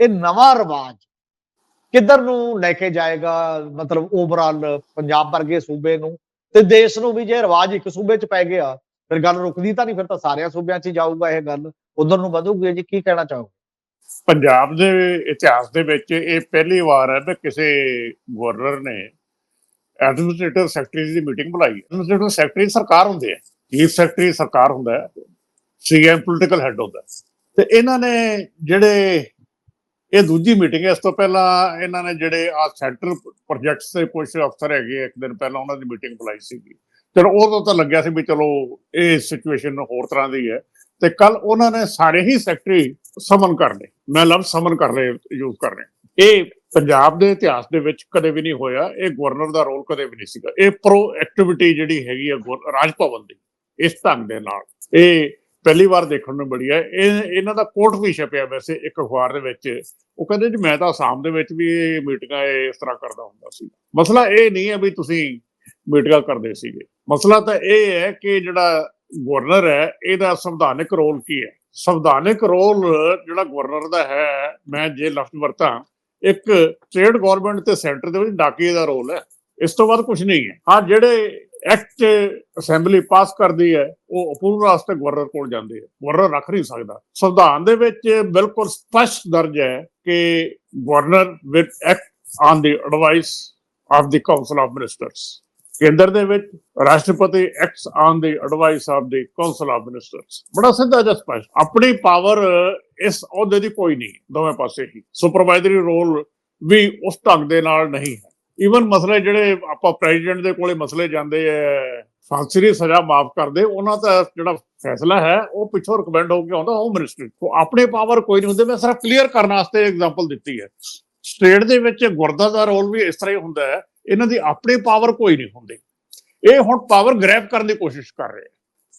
ਇਹ ਨਵਾਂ ਰਿਵਾਜ ਕਿੱਧਰ ਨੂੰ ਲੈ ਕੇ ਜਾਏਗਾ? ਮਤਲਬ ਓਵਰਆਲ ਪੰਜਾਬ ਵਰਗੇ ਸੂਬੇ ਨੂੰ ਤੇ ਦੇਸ਼ ਨੂੰ ਵੀ ਜੇ ਰਿਵਾਜ ਇੱਕ ਸੂਬੇ 'ਚ ਪੈ ਗਿਆ, ਫਿਰ ਗੱਲ ਰੁਕਦੀ ਤਾਂ ਨਹੀਂ, ਫਿਰ ਤਾਂ ਸਾਰਿਆਂ ਸੂਬਿਆਂ 'ਚ ਜਾਊਗਾ ਇਹ ਗੱਲ। ਉਧਰ ਨੂੰ ਵਧੂਗੀ ਜੀ, ਕੀ ਕਹਿਣਾ ਚਾਹੋ ਪੰਜਾਬ ਦੇ ਇਤਿਹਾਸ ਦੇ ਵਿੱਚ ਇਹ ਪਹਿਲੀ ਵਾਰ ਹੈ ਕਿ ਕਿਸੇ ਗਵਰਨਰ ਨੇ ਐਡਮਿਨਿਸਟ੍ਰੇਟਿਵ ਸੈਕਟਰੀ ਦੀ ਮੀਟਿੰਗ ਬੁਲਾਈ। ਐਡਮਿਨਿਸਟ੍ਰੇਟਿਵ ਸੈਕਟਰੀ ਸਰਕਾਰ ਹੁੰਦੇ ਆ। ਚੀਫ ਸੈਕਟਰੀ ਸਰਕਾਰ ਹੁੰਦਾ ਸੀਐਮ ਪੋਲੀਟੀਕਲ ਹੈਡ ਹੁੰਦਾ ਤੇ ਇਹਨਾਂ ਨੇ ਜਿਹੜੇ ਇਹ ਦੂਜੀ ਮੀਟਿੰਗ ਹੈ। ਇਸ ਤੋਂ ਪਹਿਲਾਂ ਇਹਨਾਂ ਨੇ ਜਿਹੜੇ ਆ ਸੈਂਟਰਲ ਪ੍ਰੋਜੈਕਟਸ ਦੇ ਕੁਝ ਅਫਸਰ ਹੈਗੇ ਇੱਕ ਦਿਨ ਪਹਿਲਾਂ ਉਹਨਾਂ ਦੀ ਮੀਟਿੰਗ ਬੁਲਾਈ ਸੀਗੀ। ਚਲੋ, ਉਦੋਂ ਤਾਂ ਲੱਗਿਆ ਸੀ ਵੀ ਚਲੋ ਇਹ ਸਿਚੁਏਸ਼ਨ ਹੋਰ ਤਰ੍ਹਾਂ ਦੀ ਹੈ। ਤੇ ਕੱਲ ਉਹਨਾਂ ਨੇ ਸਾਰੇ ਹੀ ਸੈਕਟਰੀ ਸਮਨ ਕਰ ਲਏ। ਮੈਂ ਲਫ਼ਜ਼ ਸਮਨ ਕਰ ਰਹੇ ਯੂਜ਼ ਕਰ ਰਹੇ ਇਹ ਪੰਜਾਬ ਦੇ ਇਤਿਹਾਸ ਦੇ ਵਿੱਚ ਕਦੇ ਵੀ ਨਹੀਂ ਹੋਇਆ। ਇਹ ਗਵਰਨਰ ਦਾ ਰੋਲ ਕਦੇ ਵੀ ਨਹੀਂ ਸੀਗਾ। ਇਹ ਪ੍ਰੋ ਐਕਟੀਵਿਟੀ ਜਿਹੜੀ ਹੈਗੀ ਹੈ ਗਵਰ- ਰਾਜ ਭਵਨ ਦੀ, ਇਸ ਢੰਗ ਦੇ ਨਾਲ। ਇਹ ਪਹਿਲੀ ਵਾਰ ਦੇਖਣ ਨੂੰ ਮਿਲੀ ਹੈ। ਇਹ, ਇਹਨਾਂ ਦਾ ਕੋਟ ਵੀ ਛਪਿਆ ਵੈਸੇ ਇੱਕ ਅਖਬਾਰ ਦੇ ਵਿੱਚ। ਉਹ ਕਹਿੰਦੇ ਜੀ, ਮੈਂ ਤਾਂ ਆਸਾਮ ਦੇ ਵਿੱਚ ਵੀ ਮੀਟਿੰਗਾਂ ਇਸ ਤਰ੍ਹਾਂ ਕਰਦਾ ਹੁੰਦਾ ਸੀ। ਮਸਲਾ ਇਹ ਨਹੀਂ ਹੈ ਵੀ ਤੁਸੀਂ ਮੀਟਿੰਗਾਂ ਕਰਦੇ ਸੀਗੇ। ਮਸਲਾ ਤਾਂ ਇਹ ਹੈ ਕਿ ਜਿਹੜਾ ਗਵਰਨਰ ਹੈ, ਇਹਦਾ ਸੰਵਿਧਾਨਿਕ ਰੋਲ ਕੀ ਹੈ? ਸੰਵਿਧਾਨਿਕ ਰੋਲ ਜਿਹੜਾ ਗਵਰਨਰ ਦਾ ਹੈ, ਮੈਂ ਜੇ ਲਫ਼ਜ਼ ਵਰਤਾਂ, ਇੱਕ ਸਟੇਟ ਗਵਰਨਮੈਂਟ ਤੇ ਸੈਂਟਰ ਦੇ ਵਿੱਚ ਡਾਕੀਏ ਦਾ ਰੋਲ ਹੈ। ਇਸ ਤੋਂ ਬਾਅਦ ਕੁਝ ਨਹੀਂ ਹੈ। ਹਾਂ, ਜਿਹੜੇ ਐਕਟ ਅਸੈਂਬਲੀ ਪਾਸ ਕਰਦੀ ਹੈ, ਉਹ ਅਪੂਰਨ ਵਾਸਤੇ ਗਵਰਨਰ ਕੋਲ ਜਾਂਦੇ ਹੈ। ਗਵਰਨਰ ਰੱਖ ਨਹੀਂ ਸਕਦਾ। ਸੰਵਿਧਾਨ ਦੇ ਵਿੱਚ ਬਿਲਕੁਲ ਸਪਸ਼ਟ ਦਰਜ ਹੈ ਕਿ governor with act on the advice of the council of ministers. ਕੇਂਦਰ ਦੇ ਵਿੱਚ ਰਾਸ਼ਟਰਪਤੀ acts on the advice of the council of ministers. ਬੜਾ ਸਿੱਧਾ ਜਿਹਾ ਸਪਸ਼ਟ। ਆਪਣੀ ਪਾਵਰ ਇਸ ਅਹੁਦੇ ਦੀ ਕੋਈ ਨਹੀਂ, ਦੋਵੇਂ ਪਾਸੇ ਹੀ। ਸੁਪਰਵਾਈਜ਼ਰੀ ਰੋਲ ਵੀ ਉਸ ਢੰਗ ਦੇ ਨਾਲ ਨਹੀਂ ਹੈ। ਈਵਨ ਮਸਲੇ ਜਿਹੜੇ ਆਪਾਂ ਪ੍ਰੈਜ਼ੀਡੈਂਟ ਦੇ ਕੋਲੇ ਮਸਲੇ ਜਾਂਦੇ ਐ, ਫਾਂਸੀ ਦੀ ਸਜ਼ਾ ਮਾਫ ਕਰਦੇ, ਉਹਨਾਂ ਦਾ ਜਿਹੜਾ ਫੈਸਲਾ ਹੈ, ਉਹ ਪਿੱਛੋਂ ਰਿਕਮੈਂਡ ਹੋ ਕੇ ਆਉਂਦਾ ਹੋਮ ਮਿਨਿਸਟਰੀ ਤੋਂ। ਆਪਣੇ ਪਾਵਰ ਕੋਈ ਨਹੀਂ ਹੁੰਦੇ, ਮੈਂ ਸਿਰਫ ਕਲੀਅਰ ਕਰਨ ਵਾਸਤੇ ਐਗਜ਼ਾਮਪਲ ਦਿੱਤੀ ਹੈ ਸਟੇਟ ਦੇ ਵਿੱਚ ਗੁਰਦਾ ਦਾ ਰੋਲ ਵੀ ਇਸ ਤਰ੍ਹਾਂ ਹੀ ਹੁੰਦਾ ਹੈ ਇਹਨਾਂ ਦੀ ਆਪਣੀ ਪਾਵਰ ਕੋਈ ਨਹੀਂ ਹੁੰਦੀ। ਇਹ ਹੁਣ ਪਾਵਰ ਗ੍ਰੈਬ ਕਰਨ ਦੀ ਕੋਸ਼ਿਸ਼ ਕਰ ਰਹੇ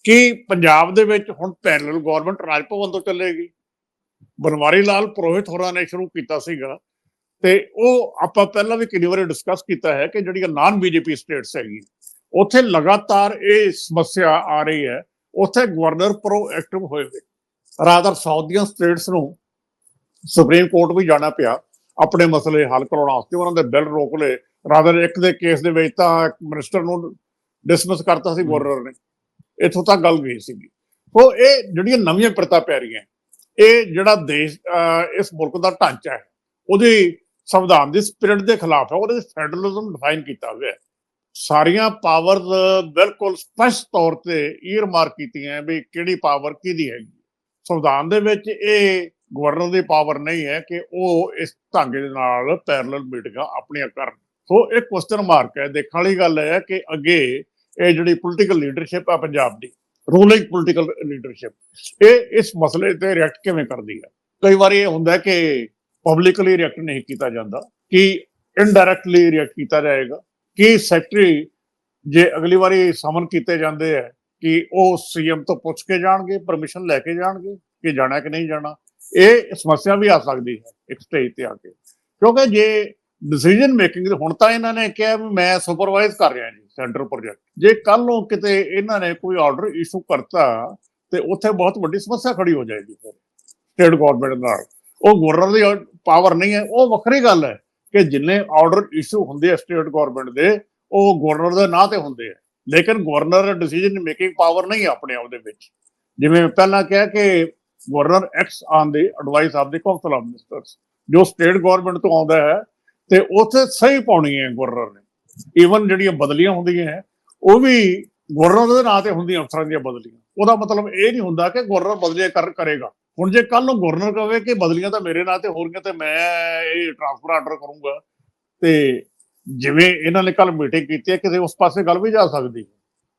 ਕਿ ਪੰਜਾਬ ਦੇ ਵਿੱਚ ਹੁਣ ਪੈਰਲਲ ਗਵਰਨਮੈਂਟ ਰਾਜ ਭਵਨ ਤੋਂ ਚੱਲੇਗੀ? ਬਨਵਾਰੀ ਲਾਲ ਪ੍ਰੋਹਿਤ ਹੋਰਾਂ ਨੇ ਸ਼ੁਰੂ ਕੀਤਾ ਸੀਗਾ। ਤੇ ਉਹ ਆਪਾਂ ਪਹਿਲਾਂ ਵੀ ਕਿੰਨੀ ਵਾਰੀ ਡਿਸਕਸ ਕੀਤਾ ਹੈ ਕਿ ਜਿਹੜੀਆਂ ਨਾਨ ਬੀਜੇਪੀ ਸਟੇਟਸ ਹੈਗੀ ਉੱਥੇ ਲਗਾਤਾਰ ਇਹ ਸਮੱਸਿਆ ਆ ਰਹੀ ਹੈ, ਉੱਥੇ ਗਵਰਨਰ ਪ੍ਰੋਐਕਟਿਵ ਹੋਏ ਹੋਏ। ਰਾਦਰ ਸਾਊਥ ਦੀਆਂ ਸਟੇਟਸ ਨੂੰ ਸੁਪਰੀਮ ਕੋਰਟ ਵੀ ਜਾਣਾ ਪਿਆ, ਆਪਣੇ ਮਸਲੇ ਹੱਲ ਕਰਾਉਣ ਵਾਸਤੇ, ਉਹਨਾਂ ਦੇ ਬਿੱਲ ਰੋਕ ਲਏ। ਰਾਦਰ ਇੱਕ ਦੇ ਕੇਸ ਦੇ ਵਿੱਚ ਤਾਂ ਮਿਨਿਸਟਰ ਨੂੰ ਡਿਸਮਿਸ ਕਰਤਾ ਸੀ ਗਵਰਨਰ ਨੇ। ਇੱਥੋਂ ਤੱਕ ਗੱਲ ਗਈ ਸੀਗੀ। ਉਹ ਇਹ ਜਿਹੜੀਆਂ ਨਵੀਆਂ ਪ੍ਰਤਾ ਪੈ ਰਹੀਆਂ, ਇਹ ਜਿਹੜਾ ਦੇਸ਼ ਇਸ ਮੁਲਕ ਦਾ ਢਾਂਚਾ ਹੈ, ਉਹਦੀ ਸੰਵਿਧਾਨ ਦੀ ਸਪਿਰਿਟ ਦੇ ਖਿਲਾਫ ਹੈ, ਉਹਦੇ ਫੈਡਰਲਿਜ਼ਮ ਡਿਫਾਈਨ ਕੀਤਾ ਹੋਇਆ ਹੈ। ਸਾਰੀਆਂ ਪਾਵਰਸ ਬਿਲਕੁਲ ਸਪਸ਼ਟ ਤੌਰ ਤੇ ਈਅਰ ਮਾਰਕ ਕੀਤੀਆਂ ਵੀ ਕਿਹੜੀ ਪਾਵਰ ਕਿਹਦੀ ਹੈਗੀ ਸੰਵਿਧਾਨ ਦੇ ਵਿੱਚ ਇਹ ਗਵਰਨਰ ਦੀ ਪਾਵਰ ਨਹੀਂ ਹੈ ਕਿ ਉਹ ਇਸ ਢੰਗ ਦੇ ਨਾਲ ਪੈਰਲਲ ਮੀਟਿੰਗਾਂ ਆਪਣੀਆਂ ਕਰਨ। ਸੋ ਇਹ ਕੁਐਸਚਨ ਮਾਰਕ ਹੈ। ਦੇਖਣ ਵਾਲੀ ਗੱਲ ਹੈ ਕਿ ਅੱਗੇ ਇਹ ਜਿਹੜੀ ਪੋਲੀਟੀਕਲ ਲੀਡਰਸ਼ਿਪ ਆ ਪੰਜਾਬ ਦੀ ਰੂਲਿੰਗ ਪੋਲੀਟੀਕਲ ਲੀਡਰਸ਼ਿਪ ਇਹ ਇਸ ਮਸਲੇ ਤੇ ਰਿਐਕਟ ਕਿਵੇਂ ਕਰਦੀ ਹੈ? ਕਈ ਵਾਰੀ ਇਹ ਹੁੰਦਾ ਕਿ ਪਬਲਿਕਲੀ ਰਿਐਕਟ ਨਹੀਂ ਕੀਤਾ ਜਾਂਦਾ, ਕਿ ਇਨਡਾਇਰੈਕਟਲੀ ਰਿਐਕਟ ਕੀਤਾ ਜਾਏਗਾ, ਕਿ ਸੈਕਟਰੀ ਜੇ ਅਗਲੀ ਵਾਰੀ ਸਮਨ ਕੀਤੇ ਜਾਂਦੇ ਹੈ ਕਿ ਉਹ ਸੀਐਮ ਤੋਂ ਪੁੱਛ ਕੇ ਜਾਣਗੇ ਪਰਮਿਸ਼ਨ ਲੈ ਕੇ ਜਾਣਗੇ, ਕਿ ਜਾਣਾ ਕਿ ਨਹੀਂ ਜਾਣਾ, ਇਹ ਸਮੱਸਿਆ ਵੀ ਆ ਸਕਦੀ ਹੈ ਇੱਕ ਸਟੇਜ ਤੇ ਆ ਕੇ। ਕਿਉਂਕਿ ਜੇ ਡਿਸੀਜਨ ਮੇਕਿੰਗ ਹੁਣ ਤਾਂ ਇਹਨਾਂ ਨੇ ਕਿਹਾ ਵੀ ਮੈਂ ਸੁਪਰਵਾਈਜ਼ ਕਰ ਰਿਹਾ ਜੀ ਸੈਂਟਰ ਪ੍ਰੋਜੈਕਟ ਜੇ ਕੱਲ ਨੂੰ ਕਿਤੇ ਇਹਨਾਂ ਨੇ ਕੋਈ ਆਰਡਰ ਇਸ਼ੂ ਕਰਤਾ, ਤੇ ਉੱਥੇ ਬਹੁਤ ਵੱਡੀ ਸਮੱਸਿਆ ਖੜੀ ਹੋ ਜਾਏਗੀ ਫਿਰ ਸਟੇਟ ਗਵਰਨਮੈਂਟ ਨਾਲ। ਉਹ ਗਵਰਨਰ ਦੀ ਪਾਵਰ ਨਹੀਂ ਹੈ, ਉਹ ਵੱਖਰੀ ਗੱਲ ਹੈ ਕਿ ਜਿੰਨੇ ਆਰਡਰ ਇਸ਼ੂ ਹੁੰਦੇ ਆ ਸਟੇਟ ਗਵਰਨਮੈਂਟ ਦੇ, ਉਹ ਗਵਰਨਰ ਦੇ ਨਾਂ ਤੇ ਹੁੰਦੇ ਆ। ਲੇਕਿਨ ਗਵਰਨਰ ਡਿਸੀਜਨ ਮੇਕਿੰਗ ਪਾਵਰ ਨਹੀਂ ਆਪਣੇ ਆਪ ਦੇ ਵਿੱਚ। ਜਿਵੇਂ ਪਹਿਲਾਂ ਕਿਹਾ ਕਿ governor acts on the advice of the council of ministers ਜੋ ਸਟੇਟ ਗਵਰਨਮੈਂਟ ਤੋਂ ਆਉਂਦਾ ਹੈ, ਤੇ ਉੱਥੇ ਸਹੀ ਪਾਉਣੀ ਹੈ ਗਵਰਨਰ ਨੇ। ਈਵਨ ਜਿਹੜੀਆਂ ਬਦਲੀਆਂ ਹੁੰਦੀਆਂ ਹੈ, ਉਹ ਵੀ ਗਵਰਨਰ ਦੇ ਨਾਂ ਤੇ ਹੁੰਦੀਆਂ ਅਫਸਰਾਂ ਦੀਆਂ ਬਦਲੀਆਂ। ਉਹਦਾ ਮਤਲਬ ਇਹ ਨਹੀਂ ਹੁੰਦਾ ਕਿ ਗਵਰਨਰ ਬਦਲੀਆਂ ਕਰ, ਕਰੇਗਾ। ਹੁਣ ਜੇ ਕੱਲ ਨੂੰ ਗਵਰਨਰ ਕਹੇ ਕਿ ਬਦਲੀਆਂ ਤਾਂ ਮੇਰੇ ਨਾਂ ਤੇ ਹੋ ਤੇ ਮੈਂ ਇਹ ਟ੍ਰਾਂਸਫਰ ਆਰਡਰ ਕਰੂੰਗਾ। ਤੇ ਜਿਵੇਂ ਇਹਨਾਂ ਨੇ ਕੱਲ ਮੀਟਿੰਗ ਕੀਤੀ ਹੈ ਕਿਸੇ ਉਸ ਪਾਸੇ ਗੱਲ ਵੀ ਜਾ ਸਕਦੀ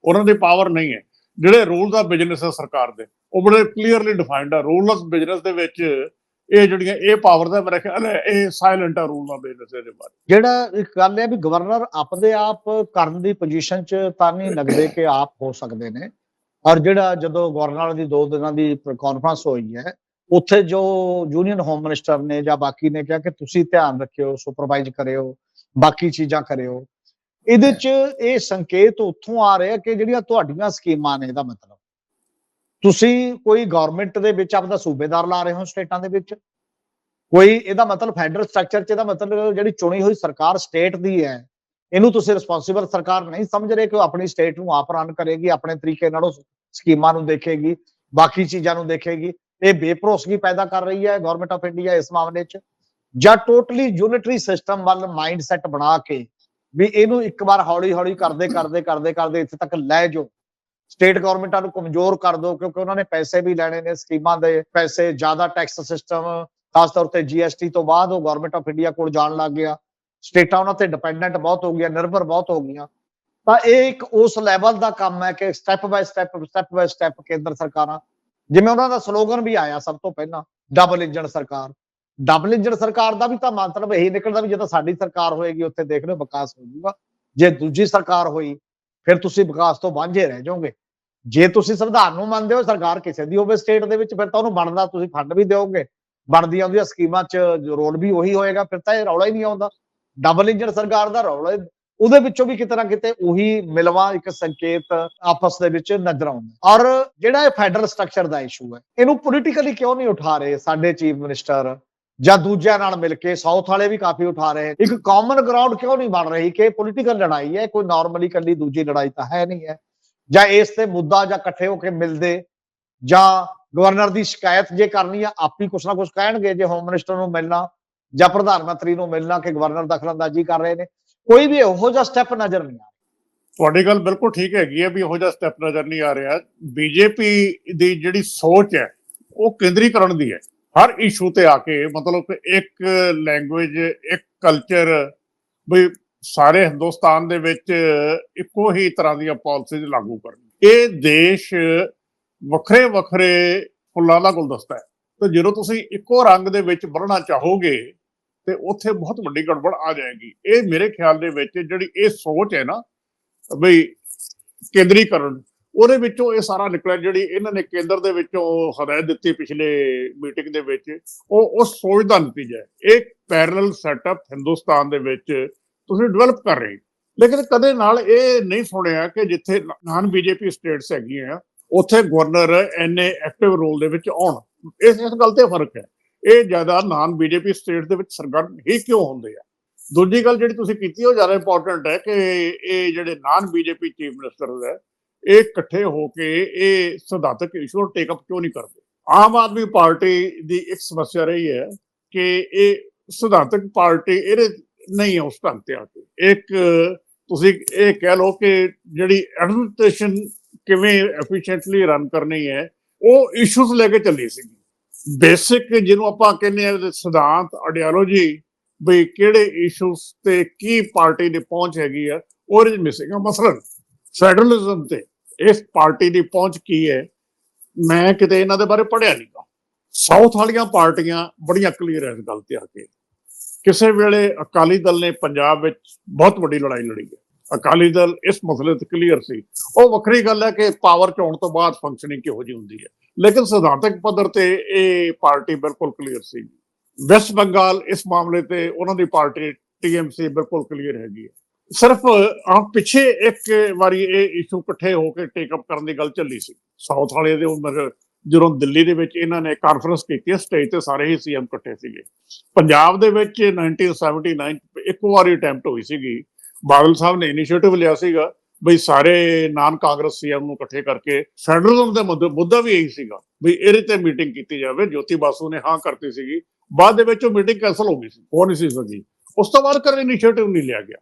ਉਹਨਾਂ ਦੀ ਪਾਵਰ ਨਹੀਂ ਹੈ। ਜਿਹੜੇ ਰੂਲਸ ਆ ਬਿਜ਼ਨਸ ਹੈ ਸਰਕਾਰ ਦੇ, ਉਹ ਬੜੇ ਕਲੀਅਰਲੀ ਡਿਫਾਈਨਡ ਆ। ਰੂਲਸ ਬਿਜ਼ਨਸ ਦੇ ਵਿੱਚ ਇਹ ਜਿਹੜੀਆਂ, ਇਹ ਪਾਵਰ ਦਾ ਮੇਰੇ ਖਿਆਲ ਇਹ ਸਾਇਲੈਂਟ ਆ ਰੂਲ ਆ ਬਿਜ਼ਨਸ ਦੇ ਬਾਰੇ। ਜਿਹੜਾ ਇੱਕ ਗੱਲ ਹੈ ਵੀ ਗਵਰਨਰ ਆਪਦੇ ਆਪ ਕਰਨ ਦੀ ਪੋਜੀਸ਼ਨ 'ਚ ਤਾਂ ਨਹੀਂ ਲੱਗਦੇ ਕਿ ਆਪ ਹੋ ਸਕਦੇ ਨੇ। ਔਰ ਜਿਹੜਾ ਜਦੋਂ ਗਵਰਨਰ ਦੀ ਦੋ ਦਿਨਾਂ ਦੀ ਕਾਨਫਰੰਸ ਹੋਈ ਹੈ, ਉੱਥੇ ਜੋ ਯੂਨੀਅਨ ਹੋਮ ਮਿਨਿਸਟਰ ਨੇ ਜਾਂ ਬਾਕੀ ਨੇ ਕਿਹਾ ਕਿ ਤੁਸੀਂ ਧਿਆਨ ਰੱਖਿਓ ਸੁਪਰਵਾਈਜ਼ ਕਰਿਓ, ਬਾਕੀ ਚੀਜ਼ਾਂ ਕਰਿਓ, ਇਹਦੇ 'ਚ ਇਹ ਸੰਕੇਤ ਉੱਥੋਂ ਆ ਰਿਹਾ ਕਿ ਜਿਹੜੀਆਂ ਤੁਹਾਡੀਆਂ ਸਕੀਮਾਂ ਨੇ ਇਹਦਾ ਮਤਲਬ। ਤੁਸੀਂ ਕੋਈ ਗਵਰਨਮੈਂਟ ਦੇ ਵਿੱਚ ਆਪਦਾ ਸੂਬੇਦਾਰ ਲਾ ਰਹੇ ਹੋ ਸਟੇਟਾਂ ਦੇ ਵਿੱਚ? ਕੋਈ ਇਹਦਾ ਮਤਲਬ ਫੈਡਰਲ ਸਟਰਕਚਰ ਚ ਇਹਦਾ ਮਤਲਬ ਜਿਹੜੀ ਚੁਣੀ ਹੋਈ ਸਰਕਾਰ ਸਟੇਟ ਦੀ ਹੈ ਇਹਨੂੰ ਤੁਸੀਂ ਰਿਸਪੌਂਸਿਬਲ ਸਰਕਾਰ ਨਹੀਂ ਸਮਝ ਰਹੇ ਕਿ ਉਹ ਆਪਣੀ ਸਟੇਟ ਨੂੰ ਆਪ ਰਨ ਕਰੇਗੀ, ਆਪਣੇ ਤਰੀਕੇ ਨਾਲ ਉਹ ਸਕੀਮਾਂ ਨੂੰ ਦੇਖੇਗੀ, ਬਾਕੀ ਚੀਜ਼ਾਂ ਨੂੰ ਦੇਖੇਗੀ। ਇਹ ਬੇਭਰੋਸਗੀ ਪੈਦਾ ਕਰ ਰਹੀ ਹੈ ਗਵਰਨਮੈਂਟ ਆਫ ਇੰਡੀਆ ਇਸ ਮਾਮਲੇ 'ਚ। ਜਾਂ ਟੋਟਲੀ ਯੂਨਿਟਰੀ ਸਿਸਟਮ ਵੱਲ ਮਾਈਂਡ ਸੈਟ ਬਣਾ ਕੇ ਵੀ ਇਹਨੂੰ ਇੱਕ ਵਾਰ ਹੌਲੀ ਹੌਲੀ ਕਰਦੇ ਕਰਦੇ ਕਰਦੇ ਕਰਦੇ ਇੱਥੇ ਤੱਕ ਲੈ ਜਾਓ। ਸਟੇਟ ਗਵਰਨਮੈਂਟਾਂ ਨੂੰ ਕਮਜ਼ੋਰ ਕਰ ਦਿਓ ਕਿਉਂਕਿ ਉਹਨਾਂ ਨੇ ਪੈਸੇ ਵੀ ਲੈਣੇ ਨੇ ਸਕੀਮਾਂ ਦੇ, ਪੈਸੇ ਜ਼ਿਆਦਾ ਟੈਕਸ ਸਿਸਟਮ ਖਾਸ ਤੌਰ ਤੇ ਜੀਐਸਟੀ ਤੋਂ ਬਾਅਦ ਉਹ ਗਵਰਨਮੈਂਟ ਆਫ ਇੰਡੀਆ ਕੋਲ ਜਾਣ ਲੱਗ ਗਿਆ। ਸਟੇਟਾਂ ਉਹਨਾਂ ਤੇ ਡਿਪੈਂਡੈਂਟ ਬਹੁਤ ਹੋ ਗਈਆਂ, ਨਿਰਭਰ ਬਹੁਤ ਹੋ ਗਈਆਂ। ਤਾਂ ਇਹ ਇੱਕ ਉਸ ਲੈਵਲ ਦਾ ਕੰਮ ਹੈ ਕਿ step by step step by step ਕੇਂਦਰ ਸਰਕਾਰਾਂ, ਜਿਵੇਂ ਉਹਨਾਂ ਦਾ ਸਲੋਗਨ ਵੀ ਆਇਆ ਸਭ ਤੋਂ ਪਹਿਲਾਂ ਡਬਲ ਇੰਜਨ ਸਰਕਾਰ। ਡਬਲ ਇੰਜਨ ਸਰਕਾਰ ਦਾ ਵੀ ਤਾਂ ਮਤਲਬ ਇਹੀ ਨਿਕਲਦਾ ਵੀ ਜਦੋਂ ਸਾਡੀ ਸਰਕਾਰ ਹੋਏਗੀ, ਉੱਥੇ ਦੇਖ ਲਓ ਵਿਕਾਸ ਹੋ ਜਾਊਗਾ। ਜੇ ਦੂਜੀ ਸਰਕਾਰ ਹੋਈ, ਫਿਰ ਤੁਸੀਂ ਵਿਕਾਸ ਤੋਂ ਵਾਂਝੇ ਰਹਿ ਜਾਓਗੇ। ਜੇ ਤੁਸੀਂ ਸੰਵਿਧਾਨ ਨੂੰ ਮੰਨਦੇ ਹੋ, ਸਰਕਾਰ ਕਿਸੇ ਦੀ ਹੋਵੇ ਸਟੇਟ ਦੇ ਵਿੱਚ, ਫਿਰ ਤਾਂ ਉਹਨੂੰ ਬਣਦਾ ਤੁਸੀਂ ਫੰਡ ਵੀ ਦਿਓਗੇ। ਬਣਦੀਆਂ ਉਹਦੀਆਂ ਸਕੀਮਾਂ 'ਚ ਰੋਲ ਵੀ ਉਹੀ ਹੋਏਗਾ, ਫਿਰ ਤਾਂ ਇਹ ਰੌਲਾ ਹੀ ਨਹੀਂ ਆਉਂਦਾ। ਡਬਲ ਇੰਜਨ ਸਰਕਾਰ ਦਾ ਰੌਲਾ ਉਹਦੇ ਵਿੱਚੋਂ ਵੀ ਕਿਤੇ ਨਾ ਕਿਤੇ ਉਹੀ ਮਿਲਵਾ ਇੱਕ ਸੰਕੇਤ ਆਪਸ ਦੇ ਵਿੱਚ ਨਜ਼ਰ ਆਉਂਦਾ ਔਰ ਜਿਹੜਾ ਇਹ ਫੈਡਰਲ ਸਟਰਕਚਰ ਦਾ ਇਸ਼ੂ ਹੈ, ਇਹਨੂੰ ਪੋਲੀਟੀਕਲੀ ਕਿਉਂ ਨਹੀਂ ਉਠਾ ਰਹੇ ਸਾਡੇ ਚੀਫ ਮਿਨਿਸਟਰ ਜਾਂ ਦੂਜਿਆਂ ਨਾਲ ਮਿਲ ਕੇ ਸਾਊਥ ਵਾਲੇ ਵੀ ਕਾਫੀ ਉਠਾ ਰਹੇ ਇੱਕ ਕਾਮਨ ਗਰਾਊਂਡ ਕਿਉਂ ਨਹੀਂ ਬਣ ਰਹੀ ਕਿ ਪੋਲੀਟੀਕਲ ਲੜਾਈ ਹੈ, ਕੋਈ ਨਾਰਮਲੀ ਕੱਲੀ ਦੂਜੀ ਲੜਾਈ ਤਾਂ ਹੈ ਨਹੀਂ ਹੈ। ਜਾਂ ਇਸ ਤੇ ਮੁੱਦਾ ਜਾਂ ਇਕੱਠੇ ਹੋ ਕੇ ਮਿਲਦੇ ਜਾਂ ਗਵਰਨਰ ਦੀ ਸ਼ਿਕਾਇਤ ਜੇ ਕਰਨੀ ਆ, ਆਪ ਹੀ ਕੁਛ ਨਾ ਕੁਛ ਕਹਿਣਗੇ, ਜੇ ਹੋਮ ਮਿਨਿਸਟਰ ਨੂੰ ਮਿਲਣਾ ਜਾਂ ਪ੍ਰਧਾਨ ਮੰਤਰੀ ਨੂੰ ਮਿਲਣਾ ਕਿ ਗਵਰਨਰ ਦਖਲਅੰਦਾਜ਼ੀ ਕਰ ਰਹੇ ਨੇ, ਕੋਈ ਵੀ ਇਹੋ ਜਿਹਾ ਸਟੈਪ ਨਜ਼ਰ ਨਹੀਂ ਆ ਤੁਹਾਡੀ ਗੱਲ ਬਿਲਕੁਲ ਠੀਕ ਹੈਗੀ ਹੈ ਵੀ ਇਹੋ ਜਿਹਾ ਸਟੈਪ ਨਜ਼ਰ ਨਹੀਂ ਆ ਰਿਹਾ। ਬੀਜੇਪੀ ਦੀ ਜਿਹੜੀ ਸੋਚ ਹੈ, ਉਹ ਕੇਂਦਰੀਕਰਨ ਦੀ ਹੈ। ਹਰ ਇਸ਼ੂ ਤੇ ਆ ਕੇ ਮਤਲਬ ਕਿ ਇੱਕ ਲੈਂਗੁਏਜ ਇੱਕ ਕਲਚਰ ਵੀ ਸਾਰੇ ਹਿੰਦੁਸਤਾਨ ਦੇ ਵਿੱਚ ਇੱਕੋ ਹੀ ਤਰ੍ਹਾਂ ਦੀਆਂ ਪਾਲਿਸੀਜ਼ ਲਾਗੂ ਕਰਨ। ਇਹ ਦੇਸ਼ ਵੱਖਰੇ ਵੱਖਰੇ ਫੁੱਲਾਂ ਦਾ ਗੁਲਦਸਤਾ ਹੈ। ਤੇ ਜਦੋਂ ਤੁਸੀਂ ਇੱਕੋ ਰੰਗ ਦੇ ਵਿੱਚ ਬਣਨਾ ਚਾਹੋਗੇ ਤੇ ਉੱਥੇ ਬਹੁਤ ਵੱਡੀ ਗੜਬੜ ਆ ਜਾਏਗੀ। ਇਹ ਮੇਰੇ ਖਿਆਲ ਦੇ ਵਿੱਚ ਜਿਹੜੀ ਇਹ ਸੋਚ ਹੈ ਨਾ ਬਈ ਕੇਂਦਰੀਕਰਨ, ਉਹਦੇ ਵਿੱਚੋਂ ਇਹ ਸਾਰਾ ਨਿਕਲਿਆ। ਜਿਹੜੀ ਇਹਨਾਂ ਨੇ ਕੇਂਦਰ ਦੇ ਵਿੱਚੋਂ ਹਦਾਇਤ ਦਿੱਤੀ ਪਿਛਲੇ ਮੀਟਿੰਗ ਦੇ ਵਿੱਚ, ਉਹ ਉਸ ਸੋਚ ਦਾ ਨਤੀਜਾ ਹੈ। ਇੱਕ ਪੈਰਲਲ ਸੈਟਅਪ ਹਿੰਦੁਸਤਾਨ ਦੇ ਵਿੱਚ ਤੁਸੀਂ ਡਿਵੈਲਪ ਕਰ ਰਹੇ ਲੇਕਿਨ ਕਦੇ ਨਾਲ ਇਹ ਨਹੀਂ ਸੁਣਿਆ ਕਿ ਜਿੱਥੇ ਨਾਨ ਬੀਜੇਪੀ ਸਟੇਟਸ ਹੈਗੀਆਂ, ਉੱਥੇ ਗਵਰਨਰ ਐਨੇ ਐਕਟਿਵ ਰੋਲ ਦੇ ਵਿੱਚ ਆਉਣ। ਇਸ ਇਸ ਗੱਲ ਤੇ ਫ਼ਰਕ ਹੈ। ਇਹ ਜ਼ਿਆਦਾ ਨਾਨ ਬੀਜੇਪੀ ਸਟੇਟ ਦੇ ਵਿੱਚ ਸਰਗਰਮ ਹੀ ਕਿਉਂ ਹੁੰਦੇ ਆ? ਦੂਜੀ ਗੱਲ ਜਿਹੜੀ ਤੁਸੀਂ ਕੀਤੀ, ਉਹ ਜ਼ਿਆਦਾ ਇੰਪੋਰਟੈਂਟ ਹੈ ਕਿ ਇਹ ਜਿਹੜੇ ਨਾਨ ਬੀਜੇਪੀ ਚੀਫ ਮਿਨਿਸਟਰ ਹੈ ਇਹ ਇਕੱਠੇ ਹੋ ਕੇ ਇਹ ਸਿਧਾਂਤਕ ਇਸ਼ੂ ਟੇਕ ਅਪ ਕਿਉਂ ਨਹੀਂ ਕਰਦੇ? ਆਮ ਆਦਮੀ ਪਾਰਟੀ ਦੀ ਇੱਕ ਸਮੱਸਿਆ ਰਹੀ ਹੈ ਕਿ ਇਹ ਸਿਧਾਂਤਕ ਪਾਰਟੀ ਇਹਦੇ ਨਹੀਂ ਹੈ ਉਸ ਢੰਗ ਤੇ ਆ ਕੇ। ਇੱਕ ਤੁਸੀਂ ਇਹ ਕਹਿ ਲਓ ਕਿ ਜਿਹੜੀ ਐਡਮਿਨਿਸਟ੍ਰੇਸ਼ਨ ਕਿਵੇਂ ਐਫੀਸ਼ੀਐਂਟਲੀ ਰਨ ਕਰਨੀ ਹੈ ਉਹ ਇਸ਼ੂਸ ਲੈ ਕੇ ਚੱਲੀ ਸੀ ਬੇਸਿਕ ਜਿਹਨੂੰ ਆਪਾਂ ਕਹਿੰਦੇ ਆ ਸਿਧਾਂਤ ਆਈਡੀਓਲੋਜੀ ਵੀ ਕਿਹੜੇ ਇਸ਼ੂਸ ਤੇ ਕੀ ਪਾਰਟੀ ਦੀ ਪਹੁੰਚ ਹੈਗੀ ਆ, ਉਹਦੇ ਵਿੱਚ ਮਿਸਿੰਗ ਆ ਮਸਲਨ ਫੈਡਰਲਿਜ਼ਮ ਤੇ ਇਸ ਪਾਰਟੀ ਦੀ ਪਹੁੰਚ ਕੀ ਹੈ, ਮੈਂ ਕਿਤੇ ਇਹਨਾਂ ਦੇ ਬਾਰੇ ਪੜ੍ਹਿਆ ਨਹੀਂਗਾ ਸਾਊਥ ਵਾਲੀਆਂ ਪਾਰਟੀਆਂ ਬੜੀਆਂ ਕਲੀਅਰ ਹੈ ਇਸ ਗੱਲ ਤੇ ਆ ਕੇ। ਕਿਸੇ ਵੇਲੇ ਅਕਾਲੀ ਦਲ ਨੇ ਪੰਜਾਬ ਵਿੱਚ ਬਹੁਤ ਵੱਡੀ ਲੜਾਈ ਲੜੀ ਹੈ। ਅਕਾਲੀ ਦਲ ਇਸ ਮਸਲੇ ਤੇ ਕਲੀਅਰ ਸੀ। ਉਹ ਵੱਖਰੀ ਗੱਲ ਹੈ ਕਿ ਪਾਵਰ ਚ ਆਉਣ ਤੋਂ ਬਾਅਦ ਫੰਕਸ਼ਨਿੰਗ ਕਿਹੋ ਜਿਹੀ ਹੁੰਦੀ ਹੈ। ਲੇਕਿਨ ਸਿਧਾਂਤਕ ਪੱਧਰ ਤੇ ਇਹ ਪਾਰਟੀ ਬਿਲਕੁਲ ਕਲੀਅਰ ਸੀ। ਵੈਸਟ ਬੰਗਾਲ ਇਸ ਮਾਮਲੇ ਤੇ ਉਹਨਾਂ ਦੀ ਪਾਰਟੀ ਟੀਐਮਸੀ ਬਿਲਕੁਲ ਕਲੀਅਰ ਹੈਗੀ ਹੈ। ਸਿਰਫ ਆ ਪਿੱਛੇ ਇੱਕ ਵਾਰੀ ਇਹ ਇਸ਼ੂ ਇਕੱਠੇ ਹੋ ਕੇ ਟੇਕ ਅਪ ਕਰਨ ਦੀ ਗੱਲ ਚੱਲੀ ਸੀ। ਸਾਊਥ ਵਾਲੇ ਦੇ ਉਮਰ, ਜਦੋਂ ਦਿੱਲੀ ਦੇ ਵਿੱਚ ਇਹਨਾਂ ਨੇ ਕਾਨਫਰੰਸ ਕੀਤੀ ਸਟੇਜ ਤੇ ਸਾਰੇ ਹੀ ਸੀਐਮ ਇਕੱਠੇ ਸੀਗੇ। ਪੰਜਾਬ ਦੇ ਵਿੱਚ 1979 ਇੱਕ ਵਾਰੀ ਅਟੈਂਪਟ ਹੋਈ ਸੀਗੀ। ਬਾਦਲ ਸਾਹਿਬ ਨੇ ਇਨੀਸ਼ੀਏਟਿਵ ਲਿਆ ਸੀਗਾ ਬਈ ਸਾਰੇ ਨਾਨ ਕਾਂਗਰਸ ਸੀਐਮ ਨੂੰ ਇਕੱਠੇ ਕਰਕੇ ਫੈਡਰਲਿਜ਼ਮ ਦਾ ਮੁੱਦਾ ਮੁੱਦਾ ਵੀ ਇਹੀ ਸੀਗਾ ਵੀ ਇਹਦੇ ਤੇ ਮੀਟਿੰਗ ਕੀਤੀ ਜਾਵੇ। ਜੋਤੀ ਬਾਸੂ ਨੇ ਹਾਂ ਕਰਤੀ ਸੀਗੀ। ਬਾਅਦ ਦੇ ਵਿੱਚ ਉਹ ਮੀਟਿੰਗ ਕੈਨਸਲ ਹੋ ਗਈ ਸੀ। ਉਹ ਨਹੀਂ ਸੀ ਸਕੀ ਉਸ ਤੋਂ ਬਾਅਦ ਕਰ ਇਨੀਸ਼ੀਏਟਿਵ ਨਹੀਂ ਲਿਆ ਗਿਆ।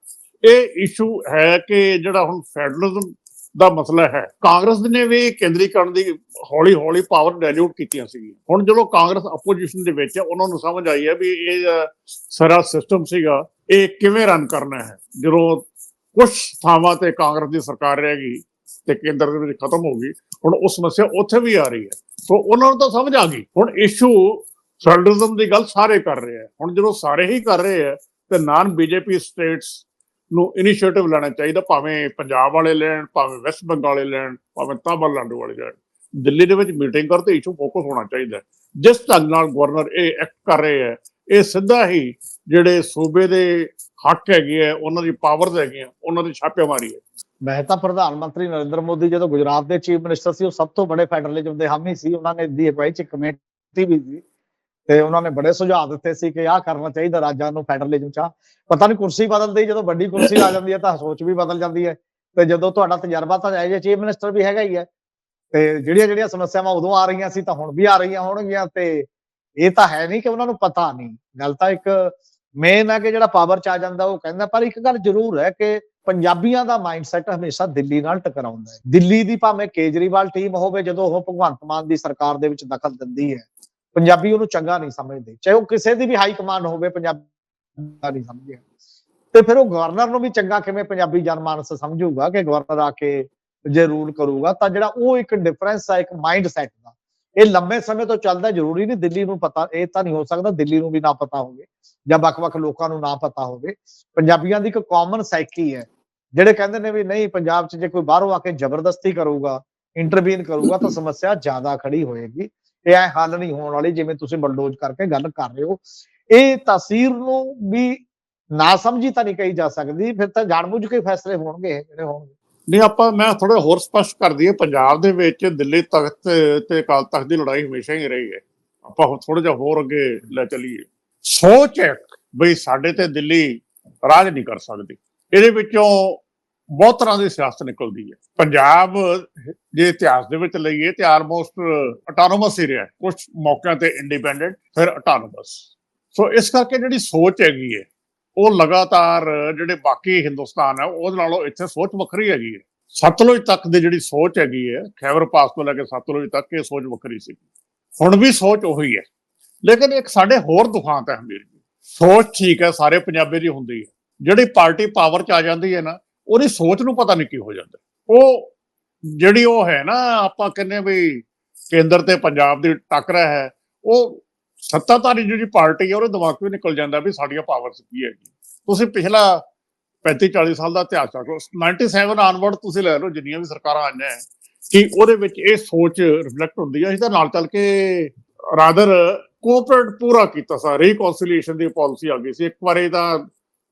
ਇਹ ਇਸ਼ੂ ਹੈ ਕਿ ਜਿਹੜਾ ਹੁਣ ਫੈਡਰਲਿਜ਼ਮ ਦਾ ਮਸਲਾ ਹੈ। ਕਾਂਗਰਸ ਨੇ ਵੀ ਕੇਂਦਰੀਕਰਨ ਦੀ ਹੌਲੀ ਹੌਲੀ ਪਾਵਰ ਡਾਇਲੂਟ ਕੀਤੀਆਂ ਸੀ ਹੁਣ ਜਦੋਂ ਕਾਂਗਰਸ ਆਪੋਜੀਸ਼ਨ ਦੇ ਵਿੱਚ ਹੈ, ਉਹਨਾਂ ਨੂੰ ਸਮਝ ਆਈ ਹੈ ਵੀ ਇਹ ਜਿਹੜਾ ਸਾਰਾ ਸਿਸਟਮ ਸੀਗਾ, ਇਹ ਕਿਵੇਂ ਰਨ ਕਰਨਾ ਹੈ? ਜਦੋਂ ਕੁਝ ਥਾਵਾਂ ਤੇ ਕਾਂਗਰਸ ਦੀ ਸਰਕਾਰ ਰਹਿ ਗਈ ਤੇ ਕੇਂਦਰ ਦੇ ਵਿੱਚ ਖਤਮ ਹੋ ਗਈ, ਹੁਣ ਉਹ ਸਮੱਸਿਆ ਉੱਥੇ ਵੀ ਆ ਰਹੀ ਹੈ। ਸੋ ਉਹਨਾਂ ਨੂੰ ਤਾਂ ਸਮਝ ਆ ਗਈ। ਹੁਣ ਇਸ਼ੂ ਫੈਡਰਲਿਜ਼ਮ ਦੀ ਗੱਲ ਸਾਰੇ ਕਰ ਰਹੇ ਆ ਹੁਣ ਜਦੋਂ ਸਾਰੇ ਹੀ ਕਰ ਰਹੇ ਆ ਤੇ ਨਾਨ ਬੀਜੇਪੀ ਸਟੇਟਸ ਨੂੰ ਇਨੀਸ਼ੀਏਟਿਵ ਲੈਣਾ ਚਾਹੀਦਾ, ਭਾਵੇਂ ਪੰਜਾਬ ਵਾਲੇ ਲੈਣ, ਭਾਵੇਂ ਵੈਸਟ ਬੰਗਾਲ ਵਾਲੇ ਲੈਣ, ਭਾਵੇਂ ਤਾਮਿਲਨਾਡੂ ਵਾਲੇ ਲੈਣ। ਦਿੱਲੀ ਦੇ ਵਿੱਚ ਮੀਟਿੰਗ ਕਰਦੇ ਇਸ਼ੂ ਫੋਕਸ ਹੋਣਾ ਚਾਹੀਦਾ। ਜਿਸ ਢੰਗ ਨਾਲ ਗਵਰਨਰ ਇਹ ਐਕਟ ਕਰ ਰਹੇ ਹੈ, ਇਹ ਸਿੱਧਾ ਹੀ ਜਿਹੜੇ ਸੂਬੇ ਦੇ ਹੱਕ ਹੈਗੇ ਆ ਉਹਨਾਂ ਦੀ ਪਾਵਰਸ ਹੈਗੀਆਂ, ਉਹਨਾਂ ਦੀ ਛਾਪੇਮਾਰੀ ਹੈ। ਮੈਂ ਤਾਂ ਪ੍ਰਧਾਨ ਮੰਤਰੀ ਨਰਿੰਦਰ ਮੋਦੀ ਜਦੋਂ ਗੁਜਰਾਤ ਦੇ ਚੀਫ ਮਿਨਿਸਟਰ ਸੀ, ਉਹ ਸਭ ਤੋਂ ਬੜੇ ਫੈਡਰਲਿਜ਼ਮ ਦੇ ਹਾਮੀ ਸੀ, ਉਹਨਾਂ ਨੇ ਦੀ ਅਗਵਾਈ ਚ ਕਮੇਟੀ ਵੀ ਸੀ। ਤੇ ਉਹਨਾਂ ਨੇ ਬੜੇ ਸੁਝਾਅ ਦਿੱਤੇ ਸੀ ਕਿ ਆਹ ਕਰਨਾ ਚਾਹੀਦਾ ਰਾਜਾਂ ਨੂੰ ਫੈਡਰਲਿਜ਼ਮ ਚ। ਪਤਾ ਨਹੀਂ ਕੁਰਸੀ ਬਦਲਦੀ, ਜਦੋਂ ਵੱਡੀ ਕੁਰਸੀ ਆ ਜਾਂਦੀ ਹੈ ਤਾਂ ਸੋਚ ਵੀ ਬਦਲ ਜਾਂਦੀ ਹੈ। ਤੇ ਜਦੋਂ ਤੁਹਾਡਾ ਤਜਰਬਾ ਤਾਂ ਐਜ ਚੀਫ ਮਿਨਿਸਟਰ ਵੀ ਹੈਗਾ ਹੀ ਹੈ। ਤੇ ਜਿਹੜੀਆਂ ਜਿਹੜੀਆਂ ਸਮੱਸਿਆਵਾਂ ਉਦੋਂ ਆ ਰਹੀਆਂ ਸੀ ਤਾਂ ਹੁਣ ਵੀ ਆ ਰਹੀਆਂ ਹੋਣਗੀਆਂ ਤੇ ਇਹ ਤਾਂ ਹੈ ਨਹੀਂ ਕਿ ਉਹਨਾਂ ਨੂੰ ਪਤਾ ਨਹੀਂ। ਗੱਲ ਤਾਂ ਇੱਕ ਮੇਨ ਹੈ ਕਿ ਜਿਹੜਾ ਪਾਵਰ ਚ ਆ ਜਾਂਦਾ ਉਹ ਕਹਿੰਦਾ, ਪਰ ਇੱਕ ਗੱਲ ਜ਼ਰੂਰ ਹੈ ਕਿ ਪੰਜਾਬੀਆਂ ਦਾ ਮਾਈਂਡਸੈਟ ਹਮੇਸ਼ਾ ਦਿੱਲੀ ਨਾਲ ਟਕਰਾਉਂਦਾ ਹੈ। ਦਿੱਲੀ ਦੀ ਭਾਵੇਂ ਕੇਜਰੀਵਾਲ ਟੀਮ ਹੋਵੇ, ਜਦੋਂ ਉਹ ਭਗਵੰਤ ਮਾਨ ਦੀ ਸਰਕਾਰ ਦੇ ਵਿੱਚ ਦਖਲ ਦਿੰਦੀ ਹੈ ਪੰਜਾਬੀ ਉਹਨੂੰ ਚੰਗਾ ਨਹੀਂ ਸਮਝਦੇ, ਚਾਹੇ ਉਹ ਕਿਸੇ ਦੀ ਵੀ ਹਾਈ ਕਮਾਂਡ ਹੋਵੇ, ਪੰਜਾਬੀ ਨਹੀਂ ਸਮਝਦੇ ਤੇ ਫਿਰ ਉਹ ਗਵਰਨਰ ਨੂੰ ਵੀ ਚੰਗਾ ਕਿਵੇਂ ਪੰਜਾਬੀ ਜਨਮਾਨਸ ਸਮਝੂਗਾ ਕਿ ਗਵਰਨਰ ਆ ਕੇ ਜੇ ਰੂਲ ਕਰੂਗਾ, ਤਾਂ ਜਿਹੜਾ ਉਹ ਇੱਕ ਡਿਫਰੈਂਸ ਹੈ ਇੱਕ ਮਾਈਂਡ ਸੈਟ ਦਾ। ਇਹ ਲੰਬੇ ਸਮੇਂ ਤੋਂ ਚੱਲਦਾ ਜ਼ਰੂਰੀ ਨਹੀਂ, ਦਿੱਲੀ ਨੂੰ ਪਤਾ, ਇਹ ਤਾਂ ਨਹੀਂ ਹੋ ਸਕਦਾ ਦਿੱਲੀ ਨੂੰ ਵੀ ਨਾ ਪਤਾ ਹੋਵੇ, ਜਾਂ ਵੱਖ-ਵੱਖ ਲੋਕਾਂ ਨੂੰ ਨਾ ਪਤਾ ਹੋਵੇ। ਪੰਜਾਬੀਆਂ ਦੀ ਇੱਕ ਕਾਮਨ ਸਾਈਕੀ ਹੈ, ਜਿਹੜੇ ਕਹਿੰਦੇ ਨੇ ਵੀ ਨਹੀਂ, ਪੰਜਾਬ 'ਚ ਜੇ ਕੋਈ ਬਾਹਰੋਂ ਆ ਕੇ ਜ਼ਬਰਦਸਤੀ ਕਰੂਗਾ ਇੰਟਰਵੀਨ ਕਰੂਗਾ, ਤਾਂ ਸਮੱਸਿਆ ਜ਼ਿਆਦਾ ਖੜੀ ਹੋਏਗੀ। ਇਹ ਐ ਹੱਲ ਨਹੀਂ ਹੋਣ ਵਾਲੀ ਜਿਵੇਂ ਤੁਸੀਂ ਬਲਡੋਜ਼ ਕਰਕੇ ਗੱਲ ਕਰ ਰਹੇ ਹੋ। ਇਹ ਤਾਸੀਰ ਨੂੰ ਵੀ ਨਾ ਸਮਝੀ ਤਾਂ ਨਹੀਂ ਕਹੀ ਜਾ ਸਕਦੀ, ਫਿਰ ਤਾਂ ਜਾਣਬੁੱਝ ਕੇ ਫੈਸਲੇ ਹੋਣਗੇ ਜਿਹੜੇ ਹੋਣਗੇ। ਨਹੀਂ, ਆਪਾਂ, ਮੈਂ ਥੋੜਾ ਹੋਰ ਸਪਸ਼ਟ ਕਰ ਦਈਏ, ਪੰਜਾਬ ਦੇ ਵਿੱਚ ਦਿੱਲੀ ਤਖਤ ਤੇ ਅਕਾਲ ਤਖਤ ਦੀ ਲੜਾਈ ਹਮੇਸ਼ਾ ਹੀ ਰਹੀ ਹੈ। ਆਪਾਂ ਥੋੜਾ ਜਿਹਾ ਹੋਰ ਅੱਗੇ ਲੈ ਚੱਲੀਏ। ਸੋਚ ਹੈ ਬਈ ਸਾਡੇ ਤੇ ਦਿੱਲੀ ਰਾਜ ਨਹੀਂ ਕਰ ਸਕਦੀ। ਇਹਦੇ ਵਿੱਚੋਂ ਬਹੁਤ ਤਰ੍ਹਾਂ ਦੀ ਸਿਆਸਤ ਨਿਕਲਦੀ ਹੈ। ਪੰਜਾਬ, ਜੇ ਇਤਿਹਾਸ ਦੇ ਵਿੱਚ ਲਈਏ ਤੇ ਆਲਮੋਸਟ ਆਟੋਨੋਮਸ ਹੀ। ਰਿਹਾ ਕੁਝ ਮੌਕਿਆਂ ਤੇ ਇੰਡੀਪੈਂਡੈਂਟ ਫਿਰ ਆਟੋਨੋਮਸ ਸੋ ਇਸ ਕਰਕੇ ਜਿਹੜੀ ਸੋਚ ਹੈਗੀ ਹੈ, ਉਹ ਲਗਾਤਾਰ ਜਿਹੜੇ ਬਾਕੀ ਹਿੰਦੁਸਤਾਨ ਹੈ, ਉਹਦੇ ਨਾਲੋਂ ਇੱਥੇ ਸੋਚ ਵੱਖਰੀ ਹੈਗੀ ਹੈ। ਸਤਲੁਜ ਤੱਕ ਦੀ ਜਿਹੜੀ ਸੋਚ ਹੈਗੀ ਹੈ, ਖੈਬਰ ਪਾਸ ਤੋਂ ਲੈ ਕੇ ਸਤਲੁਜ ਤੱਕ ਇਹ ਸੋਚ ਵੱਖਰੀ ਸੀ। ਹੁਣ ਵੀ ਸੋਚ ਉਹੀ ਹੈ। ਲੇਕਿਨ ਇੱਕ ਸਾਡੇ ਹੋਰ ਦੁਖਾਂਤ ਹੈ ਹਮੀਰ ਜੀ। ਸੋਚ ਠੀਕ ਹੈ, ਸਾਰੇ ਪੰਜਾਬੀ ਦੀ ਹੁੰਦੀ ਹੈ। ਜਿਹੜੀ ਪਾਰਟੀ ਪਾਵਰ ਚ ਆ ਜਾਂਦੀ ਹੈ ਨਾ ਉਹਦੀ ਸੋਚ ਨੂੰ ਪਤਾ ਨਹੀਂ ਕੀ ਹੋ ਜਾਂਦਾ ਉਹ ਜਿਹੜੀ ਉਹ ਹੈ ਨਾ, ਆਪਾਂ ਕਹਿੰਦੇ ਵੀ ਕੇਂਦਰ ਤੇ ਪੰਜਾਬ ਦੀ ਟੱਕਰਾ ਹੈ, ਉਹ ਸੱਤਾਧਾਰੀ ਜਿਹੜੀ ਪਾਰਟੀ ਹੈ, ਉਹਦੇ ਦਿਮਾਗ ਤੋਂ ਨਿਕਲ ਜਾਂਦਾ ਵੀ ਸਾਡੀਆਂ ਪਾਵਰਸ ਕੀ ਹੈਗੀ ਤੁਸੀਂ ਪਿਛਲਾ 35 40 ਸਾਲ ਦਾ ਇਤਿਹਾਸ ਚੱਕ ਲਓ 97 ਆਨਵਰਡ ਤੁਸੀਂ ਲੈ ਲਓ, ਜਿੰਨੀਆਂ ਵੀ ਸਰਕਾਰਾਂ ਆਈਆਂ ਕਿ ਉਹਦੇ ਵਿੱਚ ਇਹ ਸੋਚ ਰਿਫਲੈਕਟ ਹੁੰਦੀ ਹੈ। ਅਸੀਂ ਤਾਂ ਨਾਲ ਚੱਲ ਕੇ ਰਾਦਰ ਕੋਆਪਰੇਟ ਪੂਰਾ ਕੀਤਾ ਸਾ ਰੀਕਨਸੀਲੀਏਸ਼ਨ ਦੀ ਪਾਲਿਸੀ ਆ ਗਈ ਸੀ। ਇੱਕ ਵਾਰੀ ਤਾਂ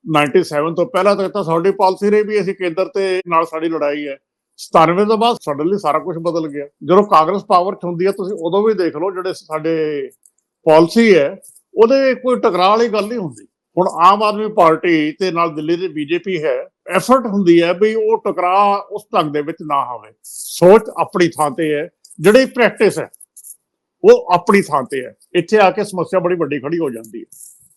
97 ਤੋਂ ਪਹਿਲਾਂ ਤੱਕ ਤਾਂ ਸਾਡੀ ਪਾਲਿਸੀ ਰਹੀ ਵੀ ਅਸੀਂ ਕੇਂਦਰ ਤੇ ਨਾਲ ਸਾਡੀ ਲੜਾਈ ਹੈ। 97 ਤੋਂ ਬਾਅਦ ਸਡਨਲੀ ਸਾਰਾ ਕੁਝ ਬਦਲ ਗਿਆ। ਜਦੋਂ ਕਾਂਗਰਸ ਪਾਵਰ 'ਚ ਹੁੰਦੀ ਹੈ, ਤੁਸੀਂ ਉਦੋਂ ਵੀ ਦੇਖ ਲਓ ਜਿਹੜੇ ਸਾਡੇ ਪਾਲਿਸੀ ਹੈ, ਉਹਦੇ ਕੋਈ ਟਕਰਾਅ ਵਾਲੀ ਗੱਲ ਨਹੀਂ ਹੁੰਦੀ। ਹੁਣ ਆਮ ਆਦਮੀ ਪਾਰਟੀ ਤੇ ਨਾਲ ਦਿੱਲੀ ਦੀ ਬੀਜੇਪੀ ਹੈ ਐਫਰਟ ਹੁੰਦੀ ਹੈ ਵੀ ਉਹ ਟਕਰਾਅ ਉਸ ਢੰਗ ਦੇ ਵਿੱਚ ਨਾ ਹੋਵੇ। ਸੋਚ ਆਪਣੀ ਥਾਂ ਤੇ ਹੈ। ਜਿਹੜੀ ਪ੍ਰੈਕਟਿਸ ਹੈ, ਉਹ ਆਪਣੀ ਥਾਂ ਤੇ ਹੈ। ਇੱਥੇ ਆ ਕੇ ਸਮੱਸਿਆ ਬੜੀ ਵੱਡੀ ਖੜੀ ਹੋ ਜਾਂਦੀ ਹੈ।